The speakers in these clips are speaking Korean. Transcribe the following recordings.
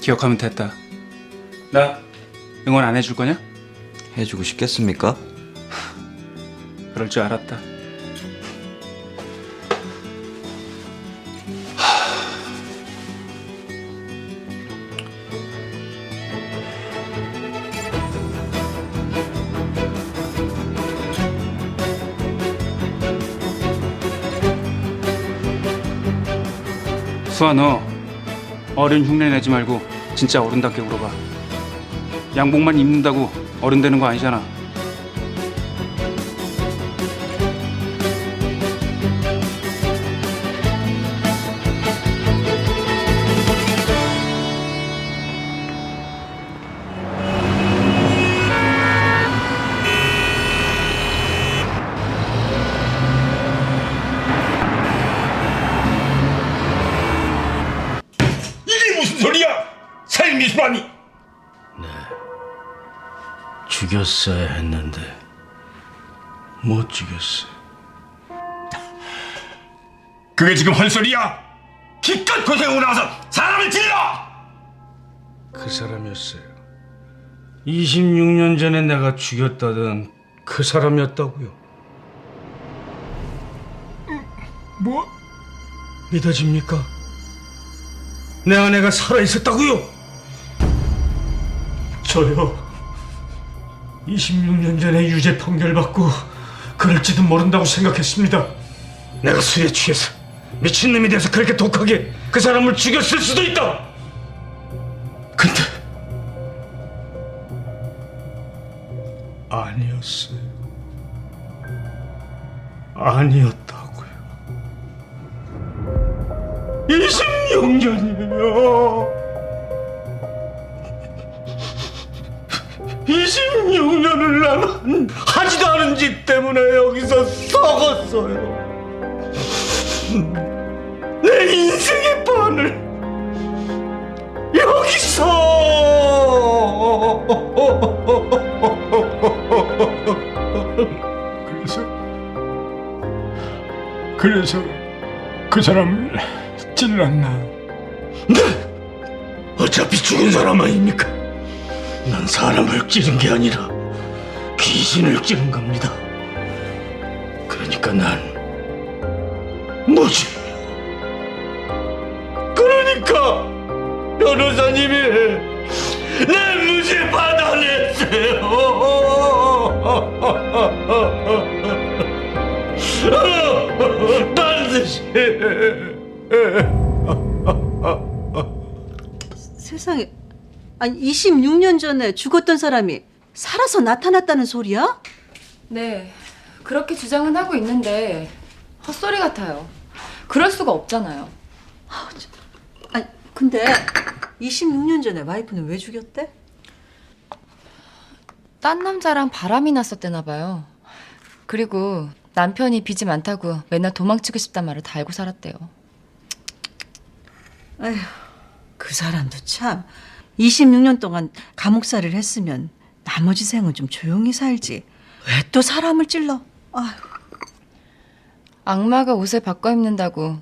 기억하면 됐다. 나 응원 안 해줄 거냐? 해주고 싶겠습니까? 그럴 줄 알았다. 수아 너 어른 흉내 내지 말고 진짜 어른답게 굴어봐. 양복만 입는다고 어른 되는 거 아니잖아. 죽였어야 했는데 못 죽였어. 그게 지금 헛소리야? 기껏 고생하고 나서 사람을 찔러! 그 사람이었어요. 26년 전에 내가 죽였다던 그 사람이었다고요. 뭐? 믿어집니까? 내 아내가 살아 있었다고요? 저요. 26년 전에 유죄 판결 받고 그럴지도 모른다고 생각했습니다. 내가 술에 취해서 미친놈이 돼서 그렇게 독하게 그 사람을 죽였을 수도 있다. 근데 아니었어요. 아니었다고요. 26년이에요. 26년을 나는 하지도 않은 짓 때문에 여기서 썩었어요. 내 인생의 반을 여기서 그래서 그래서 그 사람을 찔렀나? 네! 어차피 죽은 사람 아닙니까? 난 사람을 찌른 게 아니라 귀신을 찌른 겁니다. 그러니까 난 무죄. 그러니까 변호사님이 내 무죄 받아냈어요. 반드시. 세상에 아니 26년 전에 죽었던 사람이 살아서 나타났다는 소리야? 네, 그렇게 주장은 하고 있는데 헛소리 같아요. 그럴 수가 없잖아요. 아니 근데 26년 전에 와이프는 왜 죽였대? 딴 남자랑 바람이 났었대나 봐요. 그리고 남편이 빚이 많다고 맨날 도망치고 싶단 말을 다 알고 살았대요. 아휴 그 사람도 참 26년 동안 감옥살이를 했으면 나머지 생은 좀 조용히 살지 왜 또 사람을 찔러? 아휴 악마가 옷을 바꿔 입는다고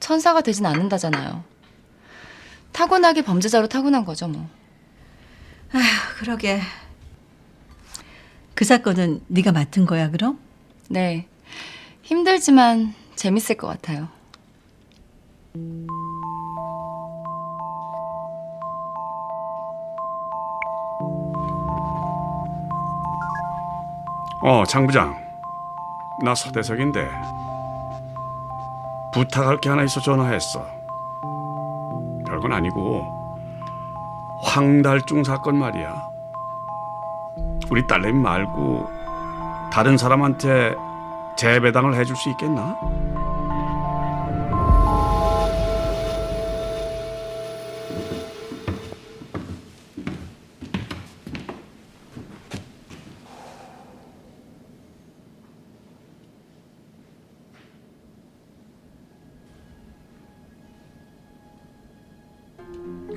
천사가 되진 않는다잖아요. 타고나게 범죄자로 타고난 거죠, 뭐. 아휴 그러게 그 사건은 네가 맡은 거야 그럼? 네. 힘들지만 재밌을 것 같아요. 어, 장 부장. 나 서대석인데 부탁할 게 하나 있어 전화했어. 별건 아니고 황달중 사건 말이야. 우리 딸내미 말고 다른 사람한테 재배당을 해줄 수 있겠나?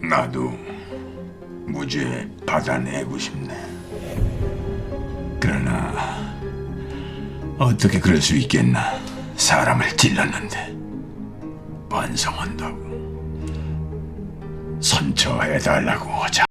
나도 무죄 받아내고 싶네. 그러나 어떻게 그럴 수 있겠나? 사람을 찔렀는데 반성한다고. 선처해달라고 하자.